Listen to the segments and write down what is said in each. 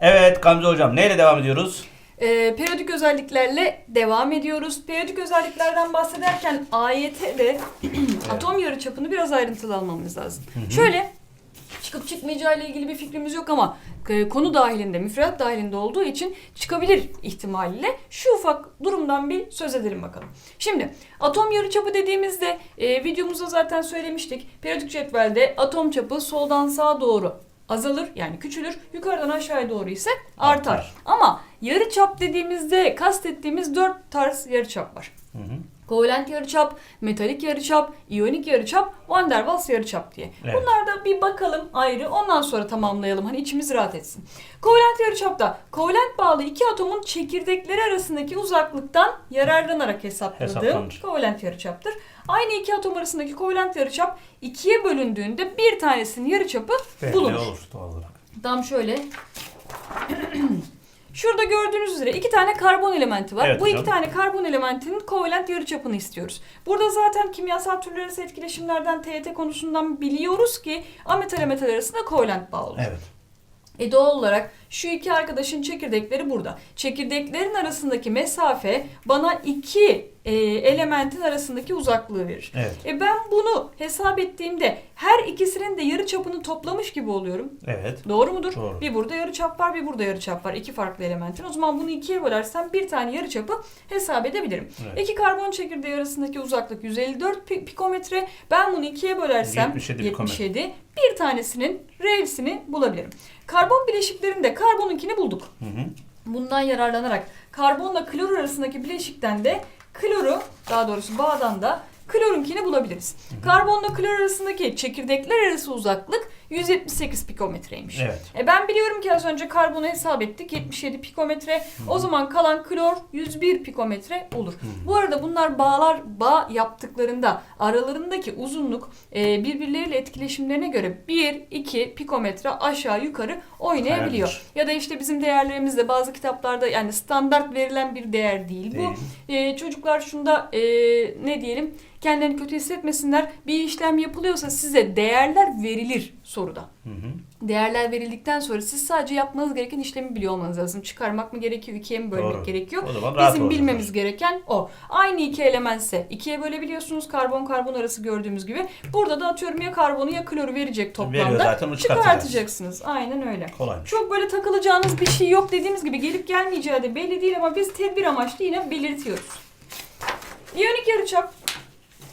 Evet Gamze hocam neyle devam ediyoruz? Ee, periyodik özelliklerle devam ediyoruz. Periyodik özelliklerden bahsederken AYT ve atom yarıçapını biraz ayrıntılı almamız lazım. Şöyle çıkıp çıkmayacağı ile ilgili bir fikrimiz yok ama e, konu dahilinde, müfredat dahilinde olduğu için çıkabilir ihtimaliyle şu ufak durumdan bir söz edelim bakalım. Şimdi atom yarıçapı dediğimizde e, videomuzda zaten söylemiştik. Periyodik cetvelde atom çapı soldan sağa doğru azalır yani küçülür. Yukarıdan aşağıya doğru ise artar. Artar. Ama yarıçap dediğimizde kastettiğimiz dört tarz yarıçap var. Hı hı. Kovalent yarıçap, metalik yarıçap, iyonik yarıçap, Van der Waals yarıçap diye. Evet. Bunlar da bir bakalım ayrı ondan sonra tamamlayalım hani içimiz rahat etsin. Kovalent yarıçapta kovalent bağlı iki atomun çekirdekleri arasındaki uzaklıktan yararlanarak hesapladığım Hesaplanır. kovalent yarıçaptır. Aynı iki atom arasındaki kovalent yarıçap ikiye bölündüğünde bir tanesinin yarıçapı Belli bulunur. olur doğal olarak. Tam şöyle. Şurada gördüğünüz üzere iki tane karbon elementi var. Evet Bu iki hocam. tane karbon elementinin kovalent yarıçapını istiyoruz. Burada zaten kimyasal türler arası etkileşimlerden TET konusundan biliyoruz ki ametal metal arasında kovalent bağ olur. Evet. E doğal olarak şu iki arkadaşın çekirdekleri burada. Çekirdeklerin arasındaki mesafe bana iki e, elementin arasındaki uzaklığı verir. Evet. E ben bunu hesap ettiğimde her ikisinin de yarı çapını toplamış gibi oluyorum. Evet. Doğru mudur? Doğru. Bir burada yarıçap var, bir burada yarıçap var. İki farklı elementin. O zaman bunu ikiye bölersem bir tane yarıçapı hesap edebilirim. Evet. İki karbon çekirdeği arasındaki uzaklık 154 pi- pikometre. Ben bunu ikiye bölersem 77 pikometre. 77. Bir tanesinin r'sini bulabilirim. Karbon bileşiklerinde karbonunkini bulduk. Hı hı. Bundan yararlanarak karbonla klor arasındaki bileşikten de kloru, daha doğrusu bağdan da klorunkini bulabiliriz. Karbonla klor arasındaki çekirdekler arası uzaklık 178 pikometreymiş. Evet. E ben biliyorum ki az önce karbonu hesap ettik 77 pikometre. O zaman kalan klor 101 pikometre olur. Bu arada bunlar bağlar bağ yaptıklarında aralarındaki uzunluk e, birbirleriyle etkileşimlerine göre 1 2 pikometre aşağı yukarı oynayabiliyor. Kayabilir. Ya da işte bizim değerlerimizde bazı kitaplarda yani standart verilen bir değer değil bu. Değil. E, çocuklar şunda e, ne diyelim kendilerini kötü hissetmesinler. Bir işlem yapılıyorsa size değerler verilir soruda. Hı hı. Değerler verildikten sonra siz sadece yapmanız gereken işlemi biliyor olmanız lazım. Çıkarmak mı gerekiyor, ikiye mi bölmek Doğru. gerekiyor? Bizim bilmemiz gereken o. Aynı iki elementse ikiye bölebiliyorsunuz karbon karbon arası gördüğümüz gibi. Burada da atıyorum ya karbonu ya kloru verecek toplamda. Veriyor zaten. Çıkartacaksınız. Aynen öyle. Kolaymış. Çok böyle takılacağınız bir şey yok dediğimiz gibi gelip gelmeyeceği de belli değil ama biz tedbir amaçlı yine belirtiyoruz. İyonik yarıçap.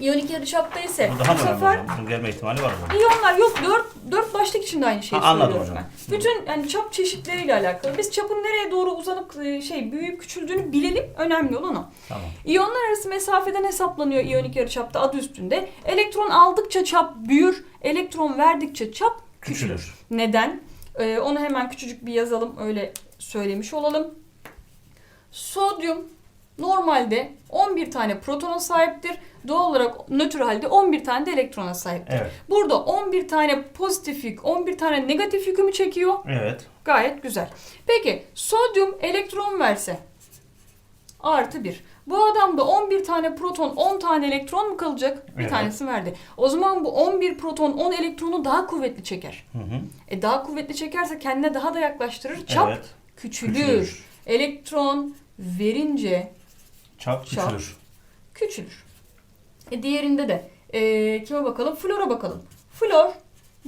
İyonik yarıçapta ise Bu daha bu mı önemli sefer hocam? Bunun gelme ihtimali var mı? İyonlar yok dört, dört başlık için de aynı şeyi Ha, anladım söylüyorum hocam. ben. Bütün yani çap çeşitleriyle alakalı. Biz çapın nereye doğru uzanıp e, şey büyüyüp küçüldüğünü bilelim. Önemli olan o. Tamam. İyonlar arası mesafeden hesaplanıyor iyonik yarıçapta adı üstünde. Elektron aldıkça çap büyür, elektron verdikçe çap küçülür. Küçülür. Neden? Ee, onu hemen küçücük bir yazalım öyle söylemiş olalım. Sodyum normalde 11 tane protona sahiptir. Doğal olarak nötr halde 11 tane de elektrona sahiptir. Evet. Burada 11 tane pozitif yük, 11 tane negatif yükümü çekiyor. Evet. Gayet güzel. Peki sodyum elektron verse artı 1. Bu adamda 11 tane proton 10 tane elektron mu kalacak? Bir Evet. tanesini verdi. O zaman bu 11 proton 10 elektronu daha kuvvetli çeker. Hı hı. E daha kuvvetli çekerse kendine daha da yaklaştırır. Çap Evet. küçülür. Küçülür. Elektron verince Çap Çap. küçülür. küçülür. E diğerinde de e, kime bakalım? Flora bakalım. Flor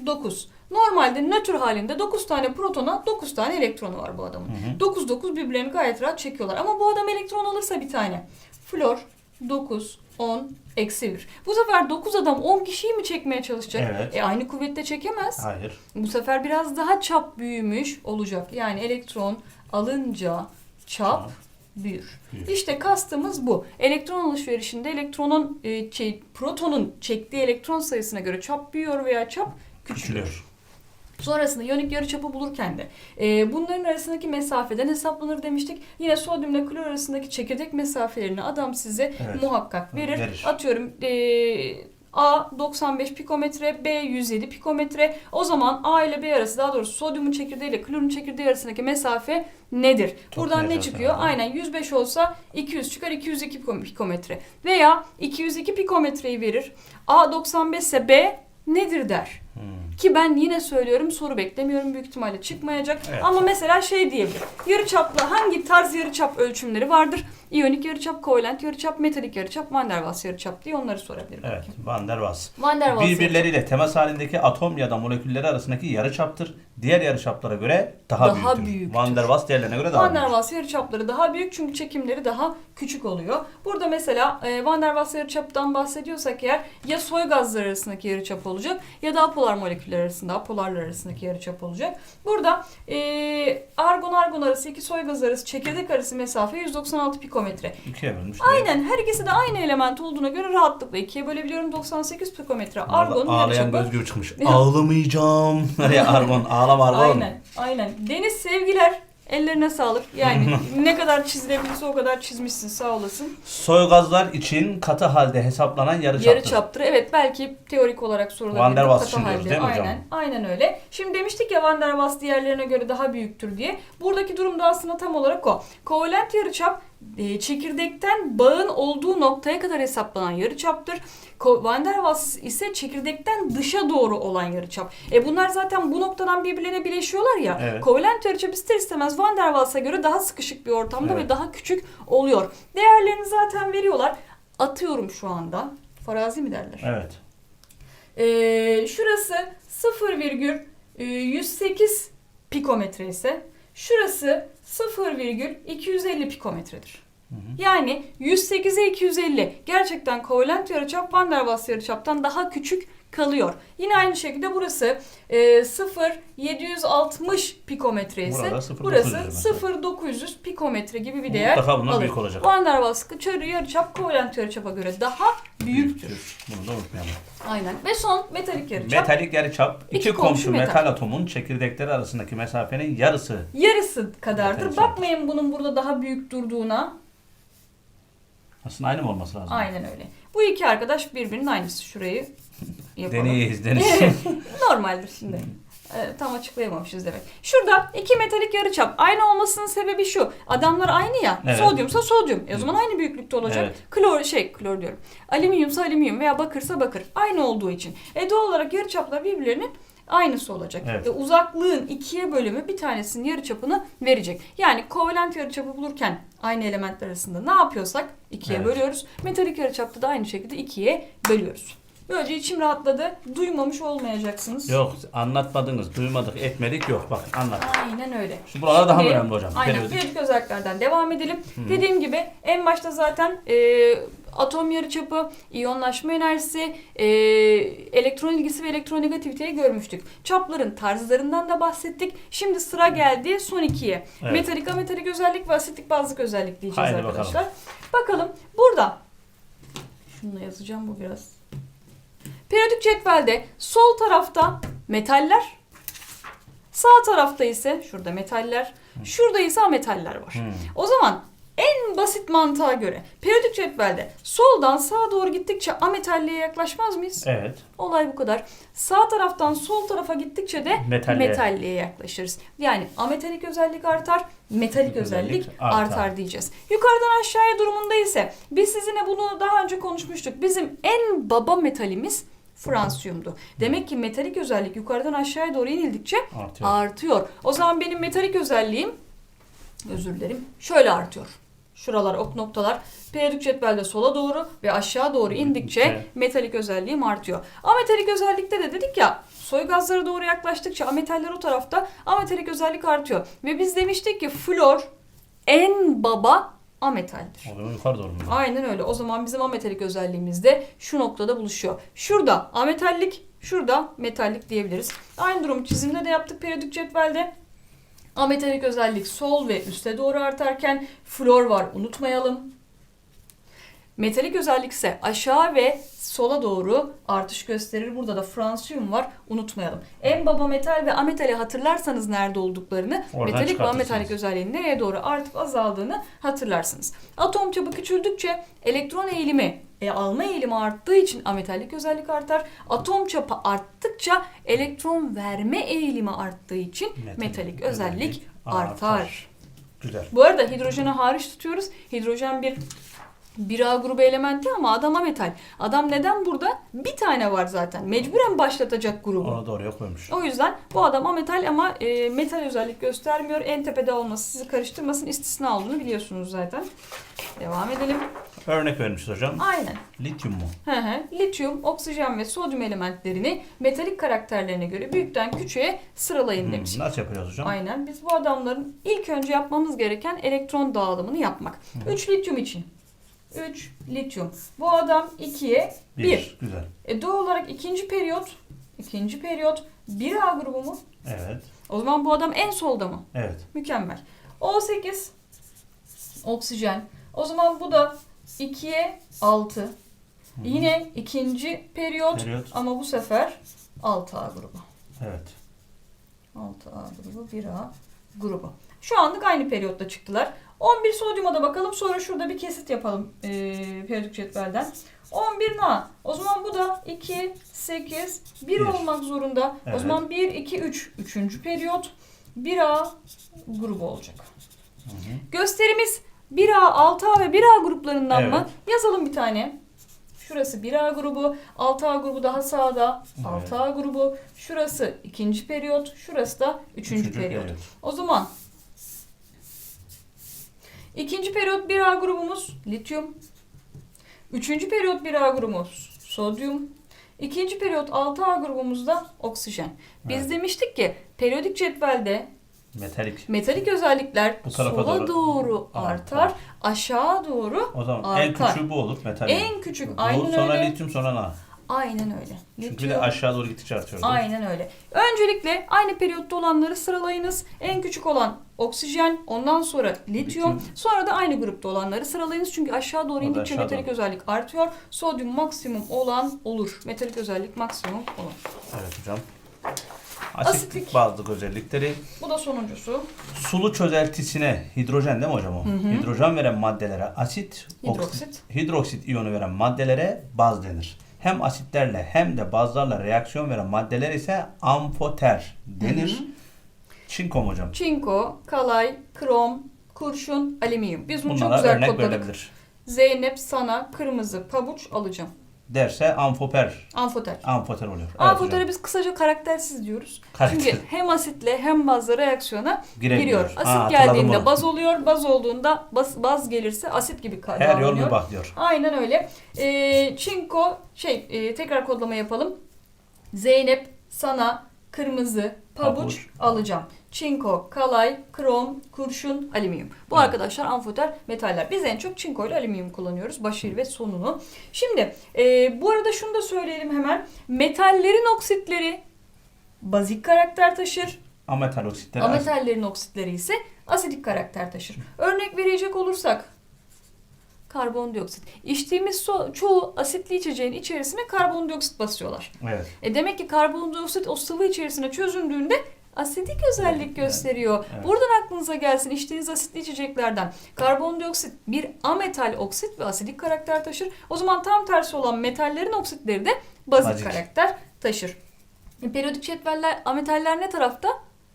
9. Normalde nötr halinde 9 tane protona 9 tane elektronu var bu adamın. Hı hı. 9 9 birbirlerini gayet rahat çekiyorlar. Ama bu adam elektron alırsa bir tane. Flor 9 10 eksi 1. Bu sefer 9 adam 10 kişiyi mi çekmeye çalışacak? Evet. E aynı kuvvette çekemez. Hayır. Bu sefer biraz daha çap büyümüş olacak. Yani elektron alınca çap büyür. Büyür. İşte kastımız bu. Elektron alışverişinde elektronun e, şey, protonun çektiği elektron sayısına göre çap büyüyor veya çap küçülüyor. Küçülür. Sonrasında iyonik yarıçapı bulurken de e, bunların arasındaki mesafeden hesaplanır demiştik. Yine sodyum ile klor arasındaki çekirdek mesafelerini adam size Evet. muhakkak verir. Verir. Atıyorum e, A 95 pikometre, B 107 pikometre. O zaman A ile B arası daha doğrusu sodyumun çekirdeği ile klorun çekirdeği arasındaki mesafe nedir? Buradan ne çıkıyor? yani. Aynen 105 olsa 200 çıkar 202 piko- pikometre. Veya 202 pikometreyi verir. A 95 ise B nedir der. Hmm. Ki ben yine söylüyorum soru beklemiyorum büyük ihtimalle çıkmayacak. Evet. Ama mesela şey diyebilir. Yarıçaplı hangi tarz yarıçap ölçümleri vardır? İyonik yarıçap, kovalent yarıçap, metalik yarıçap, Van der Waals yarıçap diye onları sorabilirim. Evet. Van der Waals. Van der Waals yarıçap. Birbirleriyle temas halindeki atom ya da molekülleri arasındaki yarıçaptır. Diğer yarıçaplara göre daha, Daha büyüktür. büyüktür. Van der Waals diğerlerine göre daha Van der. Waals yarıçapları daha büyük çünkü çekimleri daha küçük oluyor. Burada mesela e, Van der Waals yarıçaptan bahsediyorsak eğer ya soy gazları arasındaki yarıçap olacak ya da apolar moleküller arasında, apolarlar arasındaki yarıçap olacak. Burada e, argon argon arası iki soy gaz arası çekirdek arası mesafe 196 pikometre. İkiye bölmüş. Aynen her ikisi de aynı element olduğuna göre rahatlıkla ikiye bölebiliyorum 98 pikometre. Argonun Ağlayan yarıçapı. gözgür çıkmış. Ağlamayacağım. Argon? Ağlama argon. Aynen, aynen. Deniz sevgiler. Ellerine sağlık. Yani ne kadar çizilebilirse o kadar çizmişsin sağ olasın. Soy gazlar için katı halde hesaplanan. Yarı çaptır. Evet belki teorik olarak sorulabilir. Van der Waals için diyoruz değil mi hocam? Aynen, aynen öyle. Şimdi demiştik ya Van der Waals diğerlerine göre daha büyüktür diye. Buradaki durum da aslında tam olarak o. Kovalent yarıçap e, çekirdekten bağın olduğu noktaya kadar hesaplanan yarıçaptır. Van der Waals ise çekirdekten dışa doğru olan yarıçap. E bunlar zaten bu noktadan birbirlerine bileşiyorlar ya. Evet. Kovalent yarıçap ister istemez Van der Waals'a göre daha sıkışık bir ortamda Evet. ve daha küçük oluyor. Değerlerini zaten veriyorlar. Atıyorum şu anda. Farazi mi derler? Evet. Ee, şurası 0,108 pikometre ise şurası 0,250 pikometredir. Hı hı. Yani 108'e 250 gerçekten kovalent yarıçap Van der Waals yarıçaptan daha küçük kalıyor. Yine aynı şekilde burası e, 0,760 pikometre ise Burada 0,900 burası mesela. 0,900 pikometre gibi bir değer Mutlaka bundan alır. büyük olacak. Van der Waals çarı yarıçap kovalent yarıçapa göre daha büyüktür. Bunu da unutmayalım. Aynen. Ve son metalik yarıçap. Metalik yarıçap iki, İki komşu, komşu metal. metal. atomun çekirdekleri arasındaki mesafenin yarısı. Yarısı kadardır. Bakmayın bunun burada daha büyük durduğuna. Aslında aynı mı olması lazım? Aynen öyle. Bu iki arkadaş birbirinin aynısı. Şurayı yapalım. Deneyiz, deniz. Normaldir şimdi. Ee, tam açıklayamamışız demek. Şurada iki metalik yarıçap. Aynı olmasının sebebi şu. Adamlar aynı ya. Evet. Sodyumsa sodyum. E o zaman aynı büyüklükte olacak. Evet. Klor şey klor diyorum. Alüminyumsa alüminyum veya bakırsa bakır. Aynı olduğu için. E doğal olarak yarıçaplar birbirlerinin aynısı olacak. Evet. E, uzaklığın ikiye bölümü bir tanesinin yarıçapını verecek. Yani kovalent yarıçapı bulurken aynı elementler arasında ne yapıyorsak ikiye Evet. bölüyoruz. Metalik yarıçapta da aynı şekilde ikiye bölüyoruz. Böylece içim rahatladı. Duymamış olmayacaksınız. yok anlatmadınız, duymadık, etmedik yok. Bak anlat. Aynen öyle. Şu buralar daha önemli hocam. Aynen. Periyodik. Özelliklerden devam edelim. Dediğim gibi en başta zaten e, atom yarıçapı, iyonlaşma enerjisi, e, elektron ilgisi ve elektronegativiteyi görmüştük. Çapların tarzlarından da bahsettik. Şimdi sıra geldi son ikiye. Evet. Metalik, ametalik özellik ve asitlik bazlık özellik diyeceğiz Haydi arkadaşlar. Bakalım. Burada şunu da yazacağım bu biraz. Periyodik cetvelde sol tarafta metaller, sağ tarafta ise şurada metaller, şurada ise ametaller var. Hmm. O zaman en basit mantığa göre periyodik cetvelde soldan sağa doğru gittikçe ametalliğe yaklaşmaz mıyız? Evet. Olay bu kadar. Sağ taraftan sol tarafa gittikçe de Metalliğe. metalliğe yaklaşırız. Yani ametalik özellik artar, metalik özellik, Özellik artar. artar. diyeceğiz. Yukarıdan aşağıya durumunda ise biz sizinle bunu daha önce konuşmuştuk. Bizim en baba metalimiz fransiyumdu. Demek ki metalik özellik yukarıdan aşağıya doğru inildikçe Artıyor. artıyor. O zaman benim metalik özelliğim özür dilerim şöyle artıyor. Şuralar ok noktalar periyodik cetvelde sola doğru ve aşağı doğru indikçe metalik özelliğim artıyor. Ametalik özellikte de dedik ya soy gazlara doğru yaklaştıkça ametaller o tarafta ametalik özellik artıyor. Ve biz demiştik ki flor en baba ametaldir. O zaman yukarı doğru mu? Aynen öyle. O zaman bizim ametalik özelliğimiz de şu noktada buluşuyor. Şurada ametallik, şurada metallik diyebiliriz. Aynı durum çizimde de yaptık periyodik cetvelde. Ametalik özellik sol ve üste doğru artarken flor var unutmayalım. Metalik özellik ise aşağı ve sola doğru artış gösterir. Burada da fransiyum var unutmayalım. En baba metal ve ametali hatırlarsanız nerede olduklarını Oradan metalik ve ametalik özelliğin nereye doğru artıp azaldığını hatırlarsınız. Atom çapı küçüldükçe elektron eğilimi e, alma eğilimi arttığı için ametallik özellik artar. Atom çapı arttıkça elektron verme eğilimi arttığı için metalik, özellik artar. Güzel. Bu arada hidrojeni hariç tutuyoruz. Hidrojen bir 1A grubu elementi ama adam ametal. Adam neden burada? Bir tane var zaten. Mecburen başlatacak grubu. Onu oraya koymuş. O yüzden bu adam ametal ama e, metal özellik göstermiyor. En tepede olması sizi karıştırmasın. istisna olduğunu biliyorsunuz zaten. Devam edelim. Örnek vermiş hocam. Aynen. Lityum mu? Hı hı. Lityum, oksijen ve sodyum elementlerini metalik karakterlerine göre büyükten küçüğe sıralayın Hmm, demiş. nasıl yapıyoruz hocam? Aynen. Biz bu adamların ilk önce yapmamız gereken elektron dağılımını yapmak. 3 lityum için. 3 lityum. Bu adam 2'ye 1. Bir. Güzel. E doğal olarak ikinci periyot, ikinci periyot 1A grubu mu? Evet. O zaman bu adam en solda mı? Evet. Mükemmel. O8 oksijen. O zaman bu da 2'ye 6. Yine ikinci periyot, Periyot. ama bu sefer 6A grubu. Evet. 6A grubu, 1A grubu. Şu anlık aynı periyotta çıktılar. 11 sodyuma da bakalım. Sonra şurada bir kesit yapalım e, periyodik cetvelden. 11 Na. O zaman bu da 2, 8, 1 Bir. olmak zorunda. O Evet. zaman 1, 2, 3. Üçüncü periyot. 1A grubu olacak. Hı hı. Gösterimiz 1A, 6A ve 1A gruplarından mı? Evet. Yazalım bir tane. Şurası 1A grubu, 6A grubu daha sağda. Evet. 6A grubu. Şurası ikinci periyot, şurası da üçüncü, periyot. O zaman ikinci periyot 1A grubumuz lityum. Üçüncü periyot 1A grubumuz sodyum. İkinci periyot 6A grubumuzda oksijen. Biz Evet. demiştik ki periyodik cetvelde Metalik. metalik özellikler Bu sola doğru doğru, artar. artar, aşağı doğru O zaman en Artar. küçüğü bu olur. Metal. en küçük bu, aynen sonra öyle. lityum sonra na. Aynen öyle. Çünkü bir Lityum. de aşağı doğru gittikçe artıyor. Aynen öyle. Öncelikle aynı periyotta olanları sıralayınız. En küçük olan oksijen, ondan sonra lityum, Lityum. sonra da aynı grupta olanları sıralayınız. Çünkü aşağı doğru indikçe aşağı metalik doğru. özellik artıyor. Sodyum maksimum olan olur. Metalik özellik maksimum olan. Evet hocam. Asitlik Asitlik. bazlık özellikleri. Bu da sonuncusu. Sulu çözeltisine hidrojen değil mi hocam o? Hidrojen veren maddelere asit, Hidroksit. oksit- hidroksit iyonu veren maddelere baz denir. Hem asitlerle hem de bazlarla reaksiyon veren maddeler ise amfoter denir. Çinko mu hocam? Çinko, kalay, krom, kurşun, alüminyum. Biz bunu çok Bunlara güzel örnek kodladık. verilebilir. Zeynep sana kırmızı pabuç alacağım. Derse amfoper. Amfoter. Amfoter oluyor. Evet Amfotere hocam. biz kısaca karaktersiz diyoruz. Karakter. Çünkü hem asitle hem bazla reaksiyona giriyor. Asit hatırladım geldiğinde baz oluyor. Baz olduğunda baz, baz gelirse asit gibi Her yol davranıyor. mübah diyor. Aynen öyle. Ee, çinko şey e, tekrar kodlama yapalım. Zeynep sana kırmızı pabuç, Pabuç. alacağım. Çinko, kalay, krom, kurşun, alüminyum. Bu Evet. arkadaşlar amfoter metaller. Biz en çok çinko ile alüminyum kullanıyoruz. Başıyla ve sonunu. Şimdi e, bu arada şunu da söyleyelim hemen. Metallerin oksitleri bazik karakter taşır. Ametal oksitleri. Ametallerin oksitleri ise asidik karakter taşır. Örnek verecek olursak karbondioksit. İçtiğimiz su, çoğu asitli içeceğin içerisine karbondioksit basıyorlar. Evet. E demek ki karbondioksit o sıvı içerisine çözündüğünde asidik özellik Evet, gösteriyor. evet. Buradan aklınıza gelsin içtiğiniz asitli içeceklerden karbondioksit bir ametal oksit ve asidik karakter taşır. O zaman tam tersi olan metallerin oksitleri de bazik, Bazik. karakter taşır. E, Periyodik cetveller ametaller ne tarafta?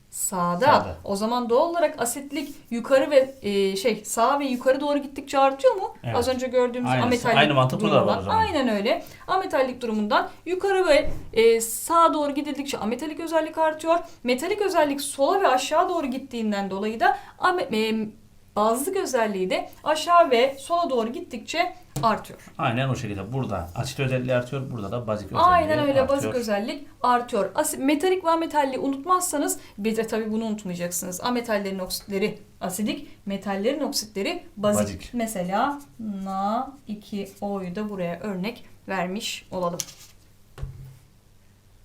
Sağda. Sağda. O zaman doğal olarak asitlik yukarı ve e, şey sağa ve yukarı doğru gittikçe artıyor mu? Evet. Az önce gördüğümüz Aynısı. ametallik Aynı mantık da var o durumundan. zaman. Aynen öyle. Ametallik durumundan yukarı ve e, sağa doğru gidildikçe ametalik özellik artıyor. Metalik özellik sola ve aşağı doğru gittiğinden dolayı da ame, e, bazlık özelliği de aşağı ve sola doğru gittikçe artıyor. Aynen o şekilde. Burada asit özelliği artıyor. Burada da bazik özelliği Aynen öyle artıyor. bazik özellik artıyor. Asi- metalik ve ametalliği unutmazsanız bir de tabii bunu unutmayacaksınız. Ametallerin oksitleri asidik, metallerin oksitleri bazik. Bazik. Mesela Na2O'yu da buraya örnek vermiş olalım.